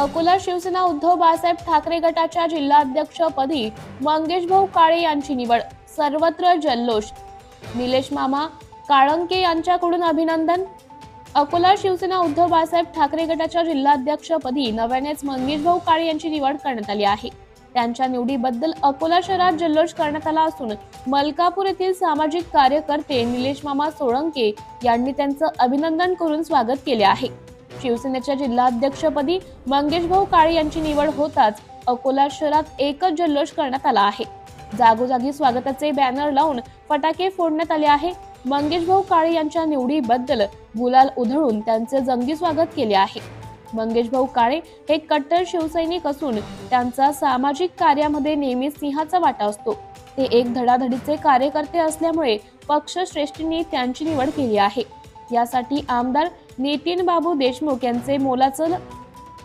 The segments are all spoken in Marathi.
अकोला शिवसेना उद्धव बाळासाहेब ठाकरे गटाच्या जिल्हाध्यक्षपदी मंगेशभाऊ काळे यांची निवड सर्वत्र जल्लोष. निलेश मामा काळंके यांच्याकडून अभिनंदन. अकोला शिवसेना उद्धव बाळासाहेब ठाकरे गटाच्या जिल्हाध्यक्षपदी नव्यानेच मंगेशभाऊ काळे यांची निवड करण्यात आली आहे. त्यांच्या निवडीबद्दल अकोला शहरात जल्लोष करण्यात आला असून मलकापूर येथील सामाजिक कार्यकर्ते निलेश मामा सोळंके यांनी त्यांचं अभिनंदन करून स्वागत केले आहे. शिवसेनेच्या जिल्हाध्यक्षपदी मंगेश भाऊ काळे यांची निवड होताच अकोला शहरात एकच जल्लोष करण्यात आला आहे. जागोजागी स्वागताचे बॅनर लावून फटाके फोडण्यात आले आहे. मंगेश भाऊ काळे यांच्या निवडीबद्दल गुलाल उधळून त्यांचे जंगी स्वागत केले आहे. मंगेश भाऊ काळे हे कट्टर शिवसैनिक असून त्यांचा सामाजिक कार्यामध्ये नेहमी सिंहाचा वाटा असतो. ते एक धडाधडीचे कार्यकर्ते असल्यामुळे पक्षश्रेष्ठींनी त्यांची निवड केली आहे. यासाठी आमदार नितीन बाबू देशमुख यांचे मोलाचं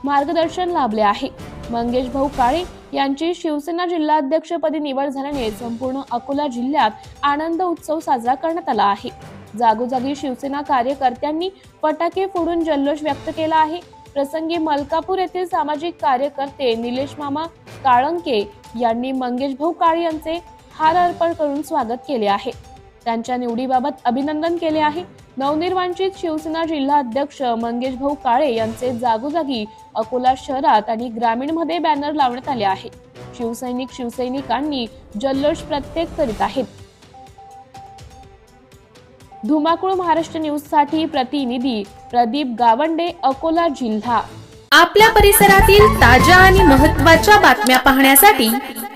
मार्गदर्शन लाभले आहे. मंगेश भाऊ काळे यांची शिवसेना जिल्हाध्यक्षपदी निवड झाल्याने संपूर्ण अकोला जिल्ह्यात आनंद उत्सव साजरा करण्यात आला आहे. जागोजागी शिवसेना कार्यकर्त्यांनी फटाके फोडून जल्लोष व्यक्त केला आहे. प्रसंगी मलकापूर येथील सामाजिक कार्यकर्ते निलेश मामा काळंके यांनी मंगेश भाऊ काळे यांचे हार अर्पण करून स्वागत केले आहे. त्यांच्या निवडीबाबत अभिनंदन केले आहे. नवनिर्वांचित शिवसेना जिल्हा अध्यक्ष मंगेश भाऊ काळे यांचे जागोजागी अकोला शहरात आणि ग्रामीणमध्ये बॅनर लावण्यात आले आहे. शिवसैनिक शिवसैनिकांनी जल्लोष प्रत्येक करीत आहेत. धुमाकूळ महाराष्ट्र न्यूजसाठी प्रतिनिधी प्रदीप गावंडे अकोला जिल्हा. आपल्या परिसरातील ताज्या आणि महत्त्वाच्या बातम्या पाहण्यासाठी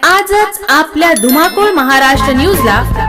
आजच आपल्या धुमाकूळ महाराष्ट्र न्यूजला